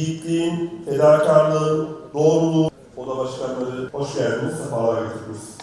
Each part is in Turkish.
yiğitliğin, fedakarlığın, doğruluğun oda başkanları hoş geldiniz, sefalar getirdiniz.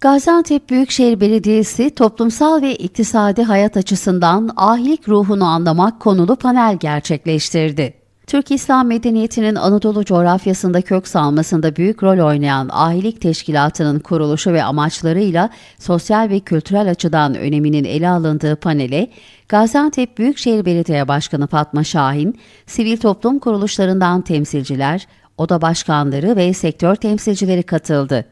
Gaziantep Büyükşehir Belediyesi toplumsal ve iktisadi hayat açısından ahilik ruhunu anlamak konulu panel gerçekleştirdi. Türk İslam medeniyetinin Anadolu coğrafyasında kök salmasında büyük rol oynayan ahilik teşkilatının kuruluşu ve amaçlarıyla sosyal ve kültürel açıdan öneminin ele alındığı panele Gaziantep Büyükşehir Belediye Başkanı Fatma Şahin, sivil toplum kuruluşlarından temsilciler, oda başkanları ve sektör temsilcileri katıldı.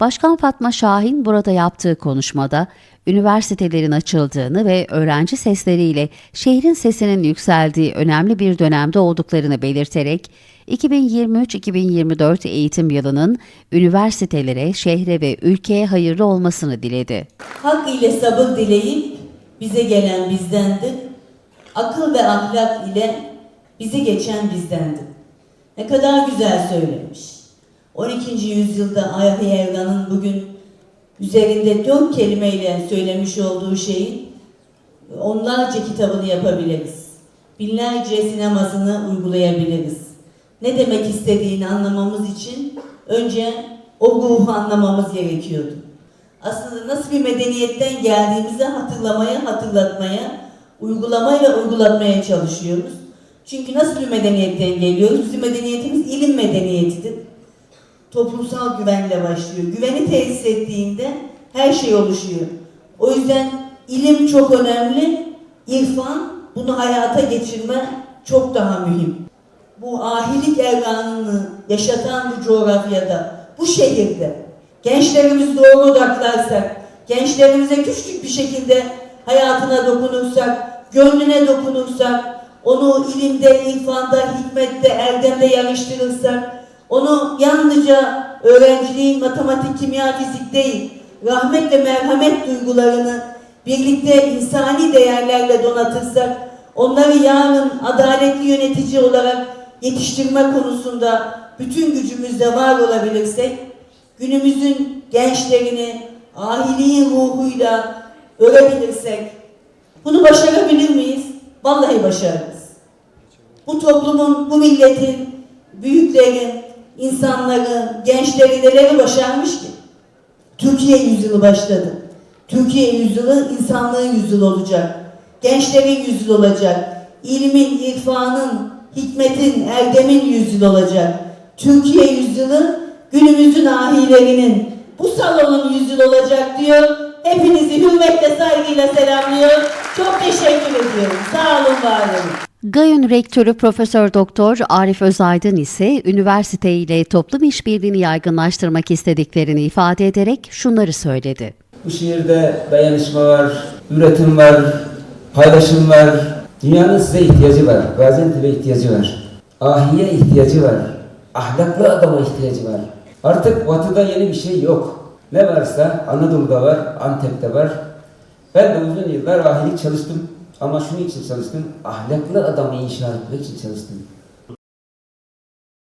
Başkan Fatma Şahin burada yaptığı konuşmada üniversitelerin açıldığını ve öğrenci sesleriyle şehrin sesinin yükseldiği önemli bir dönemde olduklarını belirterek 2023-2024 eğitim yılının üniversitelere, şehre ve ülkeye hayırlı olmasını diledi. Hak ile sabır dileyip bize gelen bizdendir. Akıl ve ahlak ile bizi geçen bizdendir. Ne kadar güzel söylemiş. 12. yüzyılda Ayahi Evran'ın bugün üzerinde dört kelimeyle söylemiş olduğu şeyin onlarca kitabını yapabiliriz. Binlerce sinemasını uygulayabiliriz. Ne demek istediğini anlamamız için önce o ruhu anlamamız gerekiyordu. Aslında nasıl bir medeniyetten geldiğimizi hatırlamaya, hatırlatmaya, uygulamaya uygulatmaya çalışıyoruz. Çünkü nasıl bir medeniyetten geliyoruz? Bizim medeniyetimiz ilim medeniyetidir toplumsal güvenle başlıyor. Güveni tesis ettiğinde her şey oluşuyor. O yüzden ilim çok önemli. İrfan bunu hayata geçirme çok daha mühim. Bu ahilik evranını yaşatan bu coğrafyada, bu şehirde gençlerimiz doğru odaklarsak, gençlerimize küçük bir şekilde hayatına dokunursak, gönlüne dokunursak, onu ilimde, irfanda, hikmette, erdemde yarıştırırsak, onu yalnızca öğrenciliğin matematik, kimya, fizik değil, rahmet ve merhamet duygularını birlikte insani değerlerle donatırsak, onları yarın adaletli yönetici olarak yetiştirme konusunda bütün gücümüzle var olabilirsek, günümüzün gençlerini ahiliğin ruhuyla örebilirsek, bunu başarabilir miyiz? Vallahi başarırız. Bu toplumun, bu milletin, büyüklerin, insanları, gençleri neleri başarmış ki? Türkiye yüzyılı başladı. Türkiye yüzyılı insanlığın yüzyılı olacak. Gençlerin yüzyılı olacak. İlmin, irfanın, hikmetin, erdemin yüzyılı olacak. Türkiye yüzyılı günümüzün ahilerinin bu salonun yüzyılı olacak diyor. Hepinizi hürmetle, saygıyla selamlıyor. Çok teşekkür ediyorum. Sağ olun, var olun. GAYÜ'nün rektörü Profesör Doktor Arif Özaydın ise üniversite ile toplum işbirliğini yaygınlaştırmak istediklerini ifade ederek şunları söyledi. Bu şehirde dayanışma var, üretim var, paylaşım var. Dünyanın size ihtiyacı var, Gaziantep'e ihtiyacı var. Ahiye ihtiyacı var, ahlaklı adama ihtiyacı var. Artık batıda yeni bir şey yok. Ne varsa Anadolu'da var, Antep'te var. Ben de uzun yıllar ahilik çalıştım. Ama şunun için çalıştım, ahlaklı adamı inşa etmek için çalıştım.